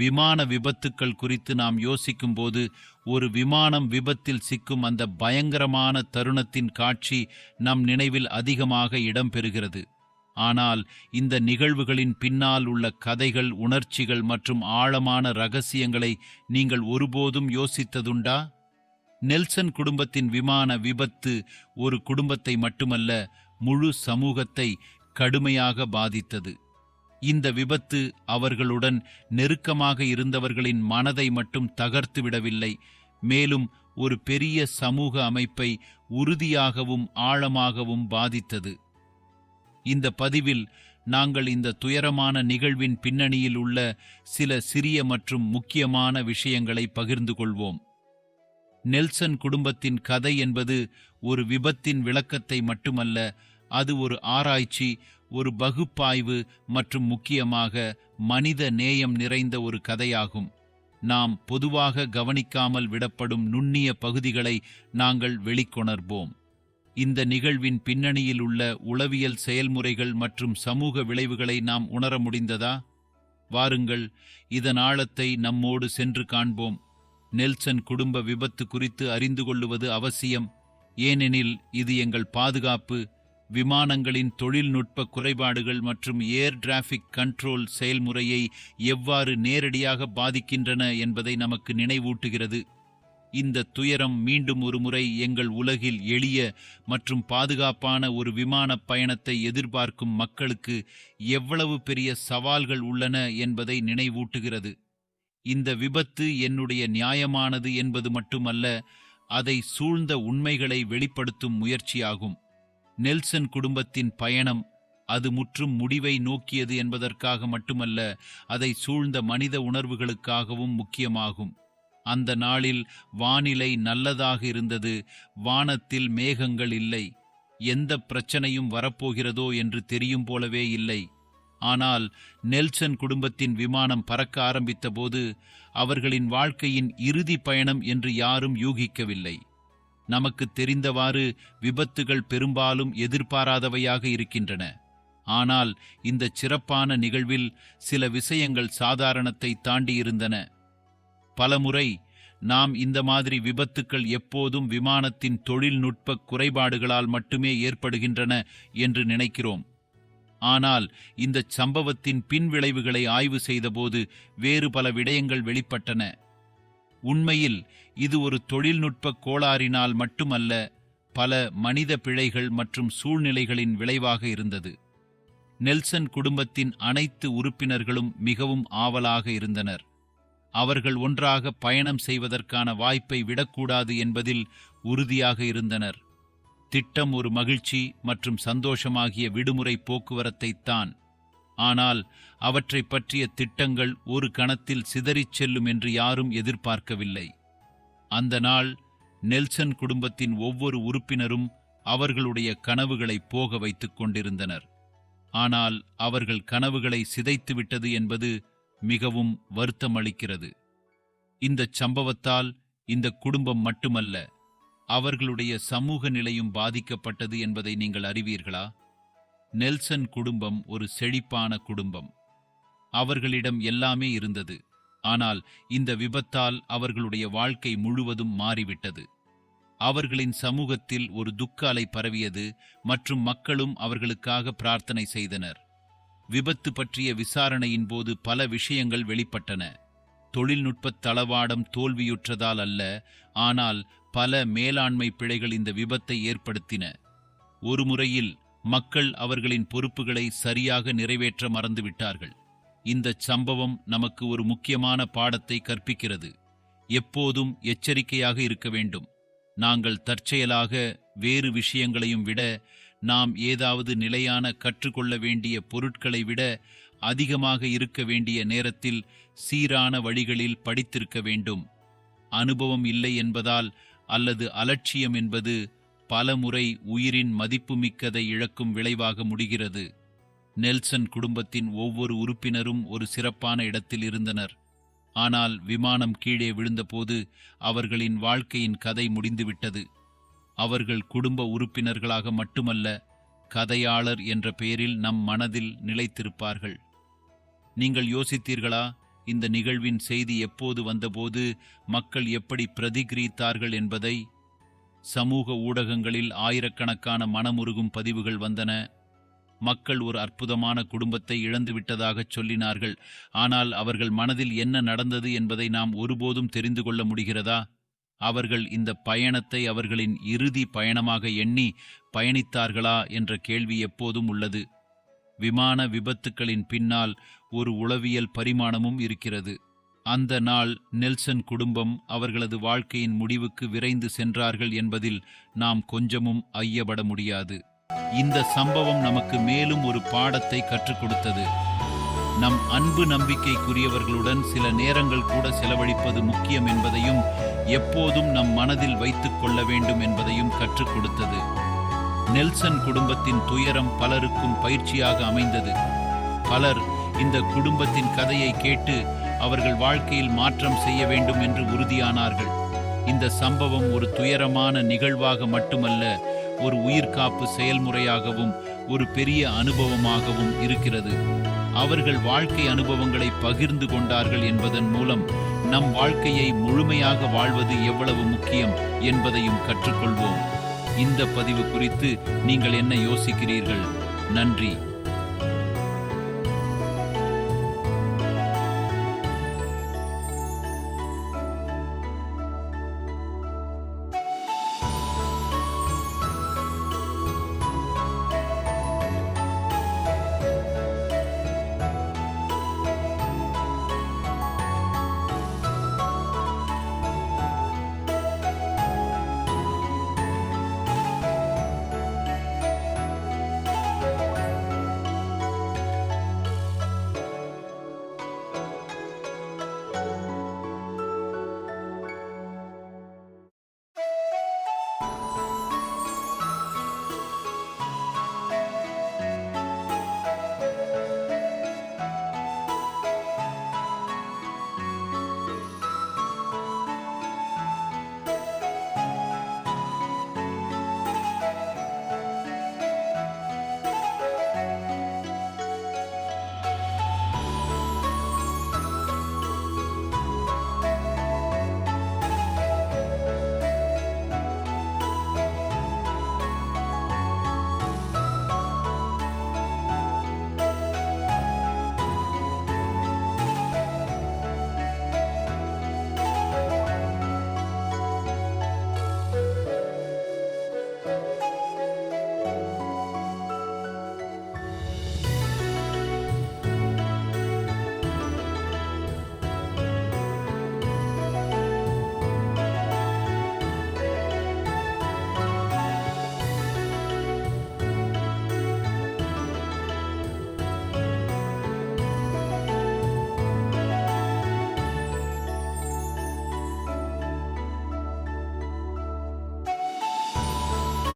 விமான விபத்துக்கள் குறித்து நாம் யோசிக்கும்போது ஒரு விமானம் விபத்தில் சிக்கும் அந்த பயங்கரமான தருணத்தின் காட்சி நம் நினைவில் அதிகமாக இடம்பெறுகிறது. ஆனால் இந்த நிகழ்வுகளின் பின்னால் உள்ள கதைகள் உணர்ச்சிகள் மற்றும் ஆழமான ரகசியங்களை நீங்கள் ஒருபோதும் யோசித்ததுண்டா? நெல்சன் குடும்பத்தின் விமான விபத்து ஒரு குடும்பத்தை மட்டுமல்ல முழு சமூகத்தை கடுமையாக பாதித்தது. இந்த விபத்து அவர்களுடன் நெருக்கமாக இருந்தவர்களின் மனதை மட்டும் தகர்த்து விடவில்லை. மேலும் ஒரு பெரிய சமூக அமைப்பை உறுதியாகவும் ஆழமாகவும் பாதித்தது. இந்த பதிவில் நாங்கள் இந்த துயரமான நிகழ்வின் பின்னணியில் உள்ள சில சிறிய மற்றும் முக்கியமான விஷயங்களை பகிர்ந்து கொள்வோம். நெல்சன் குடும்பத்தின் கதை என்பது ஒரு விபத்தின் விளக்கத்தை மட்டுமல்ல அது ஒரு ஆராய்ச்சி ஒரு பகுப்பாய்வு மற்றும் முக்கியமாக மனித நேயம் நிறைந்த ஒரு கதையாகும். நாம் பொதுவாக கவனிக்காமல் விடப்படும் நுண்ணிய பகுதிகளை நாங்கள் வெளிக்கொணர்வோம். இந்த நிகழ்வின் பின்னணியில் உள்ள உளவியல் செயல்முறைகள் மற்றும் சமூக விளைவுகளை நாம் உணர முடிந்ததா? வாருங்கள் இதன் ஆழத்தை நம்மோடு சென்று காண்போம். நெல்சன் குடும்ப விபத்து குறித்து அறிந்து கொள்ளுவது அவசியம். ஏனெனில் இது எங்கள் பாதுகாப்பு விமானங்களின் தொழில்நுட்ப குறைபாடுகள் மற்றும் ஏர் டிராஃபிக் கண்ட்ரோல் செயல்முறையை எவ்வாறு நேரடியாக பாதிக்கின்றன என்பதை நமக்கு நினைவூட்டுகிறது. இந்த துயரம் மீண்டும் ஒருமுறை எங்கள் உலகில் எளிய மற்றும் பாதுகாப்பான ஒரு விமானப் பயணத்தை எதிர்பார்க்கும் மக்களுக்கு எவ்வளவு பெரிய சவால்கள் உள்ளன என்பதை நினைவூட்டுகிறது. இந்த விபத்து என்னுடைய நியாயமானது என்பது மட்டுமல்ல அதை சூழ்ந்த உண்மைகளை வெளிப்படுத்தும் முயற்சியாகும். நெல்சன் குடும்பத்தின் பயணம் அது முற்றும் முடிவை நோக்கியது என்பதற்காக மட்டுமல்ல அதை சூழ்ந்த மனித உணர்வுகளுக்காகவும் முக்கியமாகும். அந்த நாளில் வானிலை நல்லதாக இருந்தது வானத்தில் மேகங்கள் இல்லை எந்த பிரச்சனையும் வரப்போகிறதோ என்று தெரியும் போலவே இல்லை. ஆனால் நெல்சன் குடும்பத்தின் விமானம் பறக்க ஆரம்பித்தபோது அவர்களின் வாழ்க்கையின் இறுதி பயணம் என்று யாரும் யூகிக்கவில்லை. நமக்கு தெரிந்தவாறு விபத்துகள் பெரும்பாலும் எதிர்பாராதவையாக இருக்கின்றன. ஆனால் இந்த சிறப்பான நிகழ்வில் சில விஷயங்கள் சாதாரணத்தை தாண்டியிருந்தன. பலமுறை நாம் இந்த மாதிரி விபத்துக்கள் எப்போதும் விமானத்தின் தொழில்நுட்ப குறைபாடுகளால் மட்டுமே ஏற்படுகின்றன என்று நினைக்கிறோம். ஆனால் இந்த சம்பவத்தின் பின்விளைவுகளை ஆய்வு செய்தபோது வேறு பல விடயங்கள் வெளிப்பட்டன. உண்மையில் இது ஒரு தொழில்நுட்ப கோளாறினால் மட்டுமல்ல பல மனித பிழைகள் மற்றும் சூழ்நிலைகளின் விளைவாக இருந்தது. நெல்சன் குடும்பத்தின் அனைத்து உறுப்பினர்களும் மிகவும் ஆவலாக இருந்தனர். அவர்கள் ஒன்றாக பயணம் செய்வதற்கான வாய்ப்பை விடக்கூடாது என்பதில் உறுதியாக இருந்தனர். திட்டம் ஒரு மகிழ்ச்சி மற்றும் சந்தோஷமாகிய விடுமுறை போக்குவரத்தைத்தான் ஆனால் அவற்றைப் பற்றிய திட்டங்கள் ஒரு கணத்தில் சிதறிச் செல்லும் என்று யாரும் எதிர்பார்க்கவில்லை. அந்த நாள் நெல்சன் குடும்பத்தின் ஒவ்வொரு உறுப்பினரும் அவர்களுடைய கனவுகளை போக வைத்துக் கொண்டிருந்தனர். ஆனால் அவர்கள் கனவுகளை சிதைத்துவிட்டது என்பது மிகவும் வருத்தமளிக்கிறது. இந்த சம்பவத்தால் இந்த குடும்பம் மட்டுமல்ல அவர்களுடைய சமூக நிலையும் பாதிக்கப்பட்டது என்பதை நீங்கள் அறிவீர்களா? நெல்சன் குடும்பம் ஒரு செழிப்பான குடும்பம். அவர்களிடம் எல்லாமே இருந்தது. ஆனால் இந்த விபத்தால் அவர்களுடைய வாழ்க்கை முழுவதும் மாறிவிட்டது. அவர்களின் சமூகத்தில் ஒரு துக்க அலை பரவியது மற்றும் மக்களும் அவர்களுக்காக பிரார்த்தனை செய்தனர். விபத்து பற்றிய விசாரணையின் போது பல விஷயங்கள் வெளிப்பட்டன. தொழில்நுட்ப தளவாடம் தோல்வியுற்றதால் அல்ல ஆனால் பல மேலாண்மை பிழைகள் இந்த விபத்தை ஏற்படுத்தின. ஒரு முறையில் மக்கள் அவர்களின் பொறுப்புகளை சரியாக நிறைவேற்ற மறந்துவிட்டார்கள். இந்த சம்பவம் நமக்கு ஒரு முக்கியமான பாடத்தை கற்பிக்கிறது. எப்போதும் எச்சரிக்கையாக இருக்க வேண்டும். நாங்கள் தற்செயலாக வேறு விஷயங்களையும் விட நாம் ஏதாவது நிலையான கற்றுக்கொள்ள வேண்டிய பொருட்களை விட அதிகமாக இருக்க வேண்டிய நேரத்தில் சீரான வழிகளில் படித்திருக்க வேண்டும். அனுபவம் இல்லை என்பதால் அல்லது அலட்சியம் என்பது பல முறை உயிரின் மதிப்புமிக்கதை இழக்கும் விளைவாக முடிகிறது. நெல்சன் குடும்பத்தின் ஒவ்வொரு உறுப்பினரும் ஒரு சிறப்பான இடத்தில் இருந்தனர். ஆனால் விமானம் கீழே விழுந்தபோது அவர்களின் வாழ்க்கையின் கதை முடிந்துவிட்டது. அவர்கள் குடும்ப உறுப்பினர்களாக மட்டுமல்ல கதையாளர் என்ற பெயரில் நம் மனதில் நிலைத்திருப்பார்கள். நீங்கள் யோசித்தீர்களா? இந்த நிகழ்வின் செய்தி எப்போது வந்தபோது மக்கள் எப்படி பிரதிகிரித்தார்கள் என்பதை சமூக ஊடகங்களில் ஆயிரக்கணக்கான மனமுருகும் பதிவுகள் வந்தன. மக்கள் ஒரு அற்புதமான குடும்பத்தை இழந்துவிட்டதாகச் சொல்லினார்கள். ஆனால் அவர்கள் மனதில் என்ன நடந்தது என்பதை நாம் ஒருபோதும் தெரிந்து கொள்ள முடிகிறதா? அவர்கள் இந்த பயணத்தை அவர்களின் இறுதி பயணமாக எண்ணி பயணித்தார்களா என்ற கேள்வி எப்போதும் உள்ளது. விமான விபத்துக்களின் பின்னால் ஒரு உளவியல் பரிமாணமும் இருக்கிறது. அந்த நாள் நெல்சன் குடும்பம் அவர்களது வாழ்க்கையின் முடிவுக்கு விரைந்து சென்றார்கள் என்பதில் நாம் கொஞ்சமும் ஐயப்பட முடியாது. இந்த சம்பவம் நமக்கு மேலும் ஒரு பாடத்தை கற்றுக் கொடுத்தது. நம் அன்பு நம்பிக்கைக்குரியவர்களுடன் சில நேரங்கள் கூட செலவழிப்பது முக்கியம் என்பதையும் எப்போதும் நம் மனதில் வைத்துக் கொள்ள வேண்டும் என்பதையும் கற்றுக் கொடுத்தது. நெல்சன் குடும்பத்தின் துயரம் பலருக்கும் பயிற்சியாக அமைந்தது. பலர் இந்த குடும்பத்தின் கதையை கேட்டு அவர்கள் வாழ்க்கையில் மாற்றம் செய்ய வேண்டும் என்று உறுதியானார்கள். இந்த சம்பவம் ஒரு துயரமான நிகழ்வாக மட்டுமல்ல ஒரு உயிர்காப்பு செயல்முறையாகவும் ஒரு பெரிய அனுபவமாகவும் இருக்கிறது. அவர்கள் வாழ்க்கை அனுபவங்களை பகிர்ந்து கொண்டார்கள் என்பதன் மூலம் நம் வாழ்க்கையை முழுமையாக வாழ்வது எவ்வளவு முக்கியம் என்பதையும் கற்றுக்கொள்வோம். இந்த பதிவு குறித்து நீங்கள் என்ன யோசிக்கிறீர்கள்? நன்றி.